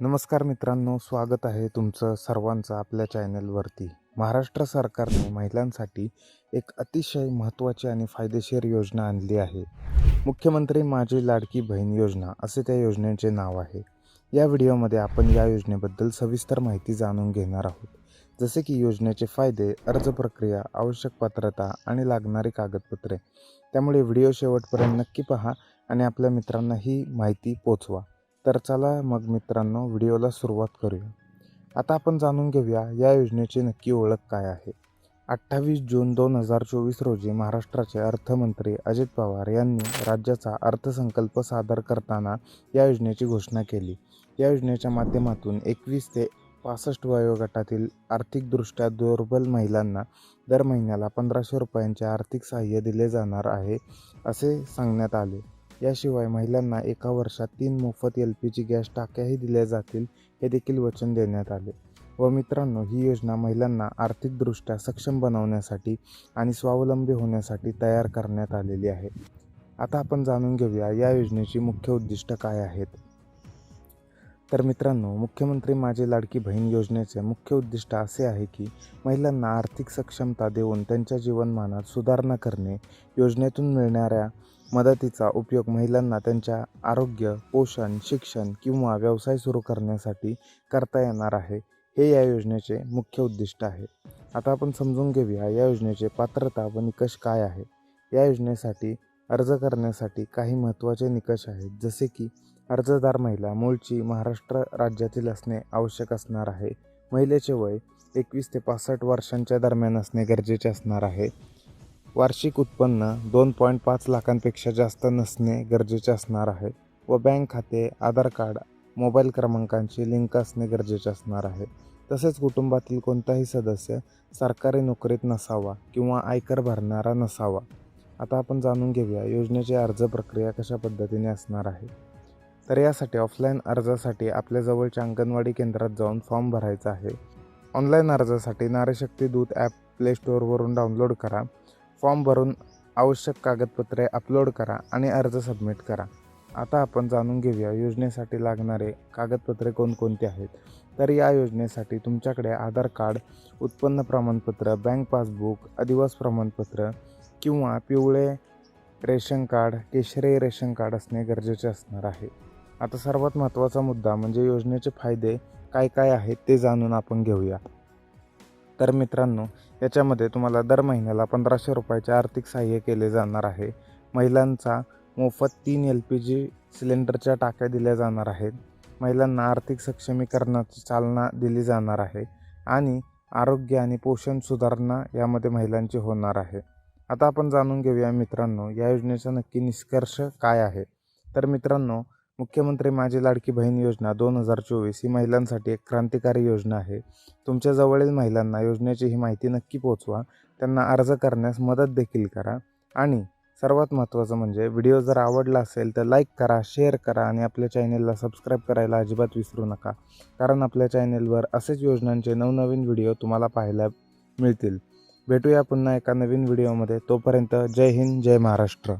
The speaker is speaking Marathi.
नमस्कार मित्रांनो स्वागत आहे तुमचं सर्वांचं आपल्या चॅनलवरती. महाराष्ट्र सरकारने महिलांसाठी एक अतिशय महत्त्वाची आणि फायदेशीर योजना आणली आहे. मुख्यमंत्री माझी लाडकी बहीण योजना असे त्या योजनेचे नाव आहे. या व्हिडिओमध्ये आपण या योजनेबद्दल सविस्तर माहिती जाणून घेणार आहोत. जसे की योजनेचे फायदे अर्ज प्रक्रिया आवश्यक पात्रता आणि लागणारी कागदपत्रे. त्यामुळे व्हिडिओ शेवटपर्यंत नक्की पहा आणि आपल्या मित्रांना ही माहिती पोचवा. तर चला मग मित्रांनो व्हिडिओला सुरुवात करूया. आता आपण जाणून घेऊया या योजनेची नक्की ओळख काय आहे? अठ्ठावीस जून दोन हजार चोवीस रोजी महाराष्ट्राचे अर्थमंत्री अजित पवार यांनी राज्याचा अर्थसंकल्प सादर करताना या योजनेची घोषणा केली. या योजनेच्या माध्यमातून एकवीस ते पासष्ट वयोगटातील आर्थिकदृष्ट्या दुर्बल महिलांना दर महिन्याला पंधराशे रुपयांचे आर्थिक सहाय्य दिले जाणार आहे असे सांगण्यात आले. याशिवाय महिलांना एका वर्षात तीन मोफत एल पी जी गॅस टाक्याही दिल्या जातील हे देखील वचन देण्यात आले. व मित्रांनो ही योजना महिलांना आर्थिकदृष्ट्या सक्षम बनवण्यासाठी आणि स्वावलंबी होण्यासाठी तयार करण्यात आलेली आहे. आता आपण जाणून घेऊया या योजनेची मुख्य उद्दिष्ट काय आहेत. तर मित्रांनो मुख्यमंत्री माझी लाडकी बहीण योजनेचे मुख्य उद्दिष्ट असे आहे की महिलांना आर्थिक सक्षमता देऊन त्यांच्या जीवनमानात सुधारणा करणे योजनेतून मिळणाऱ्या मदतीचा उपयोग महिलांना त्यांच्या आरोग्य पोषण शिक्षण किंवा व्यवसाय सुरू करण्यासाठी करता येणार आहे. हे या योजनेचे मुख्य उद्दिष्ट आहे. आता आपण समजून घेऊया या योजनेचे पात्रता व निकष काय आहे. या योजनेसाठी अर्ज करण्यासाठी काही महत्त्वाचे निकष आहेत जसे की अर्जदार महिला मूळची महाराष्ट्र राज्यातील असणे आवश्यक असणार आहे. महिलेचे वय एकवीस ते पासष्ट वर्षांच्या दरम्यान असणे गरजेचे असणार आहे. वार्षिक उत्पन्न दोन पॉईंट पाच लाखांपेक्षा जास्त नसणे गरजेचे असणार आहे व बँक खाते आधार कार्ड मोबाईल क्रमांकांची लिंक असणे गरजेचे असणार आहे. तसेच कुटुंबातील कोणताही सदस्य सरकारी नोकरीत नसावा किंवा आयकर भरणारा नसावा. आता आपण जाणून घेऊया योजनेची अर्ज प्रक्रिया कशा पद्धतीने असणार आहे. तर यासाठी ऑफलाईन अर्जासाठी आपल्या जवळच्या अंगणवाडी केंद्रात जाऊन फॉर्म भरायचा आहे. ऑनलाईन अर्जासाठी नारीशक्ती दूत ॲप प्ले स्टोअरवरून डाउनलोड करा. फॉर्म भरून आवश्यक कागदपत्रे अपलोड करा आणि अर्ज सबमिट करा. आता आपण जाणून घेऊया योजनेसाठी लागणारे कागदपत्रे कोणकोणते आहेत. तर या योजनेसाठी तुमच्याकडे आधार कार्ड उत्पन्न प्रमाणपत्र बँक पासबुक अधिवास प्रमाणपत्र किंवा पिवळे रेशन कार्ड केशरी रेशन कार्ड असणे गरजेचे असणार आहे. आता सर्वात महत्त्वाचा मुद्दा म्हणजे योजनेचे फायदे काय काय आहेत ते जाणून आपण घेऊया. तर मित्रांनो याच्यामध्ये तुम्हाला दर महिन्याला पंधराशे रुपयाचे आर्थिक सहाय्य केले जाणार आहे. महिलांचा मोफत तीन एल पी जी सिलेंडरच्या टाक्या दिल्या जाणार आहेत. महिलांना आर्थिक सक्षमीकरणाची चालना दिली जाणार आहे आणि आरोग्य आणि पोषण सुधारणा यामध्ये महिलांची होणार आहे. आता आपण जाणून घेऊया मित्रांनो या योजनेचा नक्की निष्कर्ष काय आहे? तर मित्रांनो मुख्यमंत्री माझी लाडकी बहीण योजना दोन हजार चोवीस ही महिलांसाठी एक क्रांतिकारी योजना आहे. तुमच्याजवळील महिलांना योजनेची ही माहिती नक्की पोचवा. त्यांना अर्ज करण्यास मदत देखील करा. आणि सर्वात महत्त्वाचं म्हणजे व्हिडिओ जर आवडला असेल तर लाईक करा शेअर करा आणि आपल्या चॅनेलला सबस्क्राईब करायला अजिबात विसरू नका. कारण आपल्या चॅनेलवर असेच योजनांचे नवनवीन व्हिडिओ तुम्हाला पाहायला मिळतील. भेटूया पुन्हा एका नवीन व्हिडिओमध्ये. तोपर्यंत जय हिंद जय महाराष्ट्र.